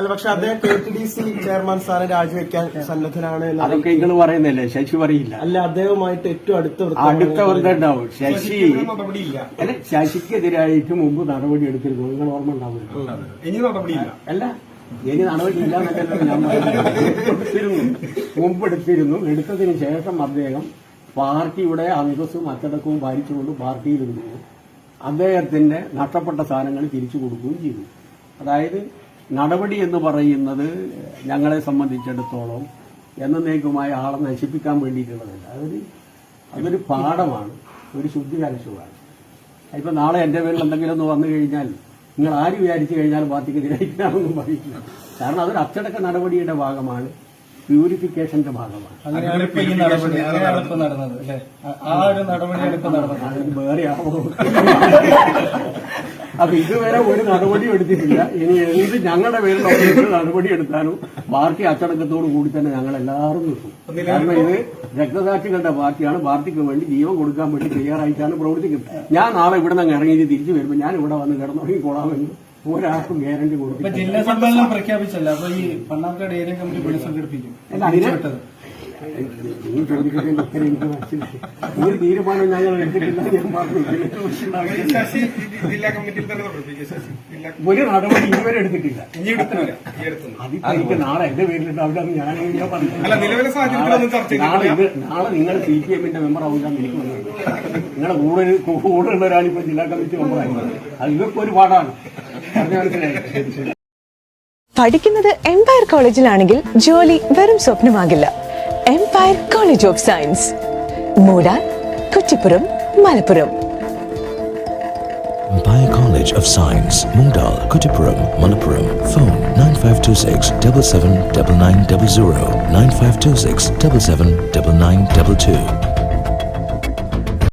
അല്ല പക്ഷെ അദ്ദേഹം K T D C chairman സ്ഥാനം രാജിവെക്കാൻ സന്നദ്ധനാണ് അതൊക്കെ നിങ്ങൾ പറയുന്നില്ലേ ശശി പറയില്ല. അല്ല അദ്ദേഹവുമായിട്ട് ഏറ്റവും അടുത്ത അടുത്ത അടുത്ത ബന്ധമുണ്ടാവും ശശി അല്ല ശശിക്കെതിരായിട്ട് മുമ്പ് നടപടി എടുത്തിരുന്നു. നിങ്ങൾ ഓർമ്മ ഉണ്ടാവില്ല. ഇനി നടപടിയില്ല അല്ല ഇനി നടപടി ഇല്ല എന്നൊക്കെ ഞാൻ. എടുത്തിരുന്നു മുമ്പ് എടുത്തിരുന്നു എടുത്തതിന് ശേഷം അദ്ദേഹം പാർട്ടിയുടെ അന്തസ്സും അച്ചടക്കവും പാലിച്ചുകൊണ്ട് പാർട്ടിയിലിരുന്നു. അദ്ദേഹത്തിന്റെ നഷ്ടപ്പെട്ട സാധനങ്ങൾ തിരിച്ചു കൊടുക്കുകയും ചെയ്തു. അതായത് നടപടി എന്ന് പറയുന്നത് ഞങ്ങളെ സംബന്ധിച്ചിടത്തോളം എന്നേക്കുമായ ആളെ നശിപ്പിക്കാൻ വേണ്ടിയിട്ടുള്ളതല്ല. അതൊരു അതൊരു പാഠമാണ്. ഒരു ശുദ്ധി കലശമാണ് ഇപ്പൊ നാളെ എന്റെ പേരിൽ എന്തെങ്കിലും ഒന്ന് വന്നു കഴിഞ്ഞാൽ നിങ്ങൾ ആര് വിചാരിച്ചു കഴിഞ്ഞാൽ പാർട്ടിക്ക് എതിരായിട്ടാണെന്നും പറയില്ല കാരണം അതൊരു അച്ചടക്ക നടപടിയുടെ ഭാഗമാണ്. പ്യൂരിഫിക്കേഷന്റെ ഭാഗമാണ്. വേറെ ആവോ? അപ്പൊ ഇതുവരെ ഒരു നടപടി എടുത്തിട്ടില്ല. ഇനി എന്ത് ഞങ്ങളുടെ പേരിൽ ഒരു നടപടി എടുത്താലും പാർട്ടി അച്ചടക്കത്തോടു കൂടി തന്നെ ഞങ്ങൾ എല്ലാവരും നിൽക്കും. കാരണം ഇത് രക്തസാക്ഷികളുടെ പാർട്ടിയാണ്. പാർട്ടിക്ക് വേണ്ടി ജീവൻ കൊടുക്കാൻ വേണ്ടി തയ്യാറായിട്ടാണ് പ്രവർത്തിക്കുന്നത്. ഞാൻ നാളെ ഇവിടെ നിന്ന് ഇറങ്ങി തിരിച്ചു വരുമ്പോൾ ഞാൻ ഇവിടെ വന്ന് കിടന്നുറങ്ങിക്കോളാമെന്ന് ഒരാൾക്കും ഗ്യാരണ്ടി കൊടുക്കും ജില്ലാ സമ്മേളനം പ്രഖ്യാപിച്ചല്ല. അപ്പൊ ഈ പണ്ണാക്കാട് ഏരിയ കമ്മിറ്റി പുനഃസംഘടിപ്പിക്കും അല്ല, ഉത്തരം എനിക്ക് മനസ്സിലായി ഒരു തീരുമാനം ഞങ്ങൾ എടുത്തിട്ടില്ല. ഞാൻ ഒരു നടപടി ഇതുവരെ എടുത്തിട്ടില്ല അതിപ്പോ നാളെ എന്റെ പേരിലുണ്ടാവില്ല ഞാൻ എങ്ങനെയാ പറഞ്ഞത് അല്ല നിലവിലെ സാഹചര്യത്തിലൊന്നും ചർച്ച നാളെ ചെയ്തിട്ടില്ല ഇത് നാളെ നിങ്ങൾ സി പി എമ്മിന്റെ മെമ്പർ ആവില്ല എനിക്ക് വന്നത് നിങ്ങളെ കൂടെ കൂടെ ഉള്ളവരാണ് ഇപ്പൊ ജില്ലാ കമ്മിറ്റി മെമ്പറായിരുന്നത് അത് ഇവർക്ക് ഒരു പാടാണ്. പറഞ്ഞു മനസ്സിലായി. പഠിക്കുന്നത് എംപയർ കോളേജിലാണെങ്കിൽ ജോലി വെറും സ്വപ്നമാകില്ല. Empire college of science മൂടാൻ Kuttippuram Malappuram By College of Science, Mundal, Kutipuram, Malappuram. Phone 9526 779900 9526 779922.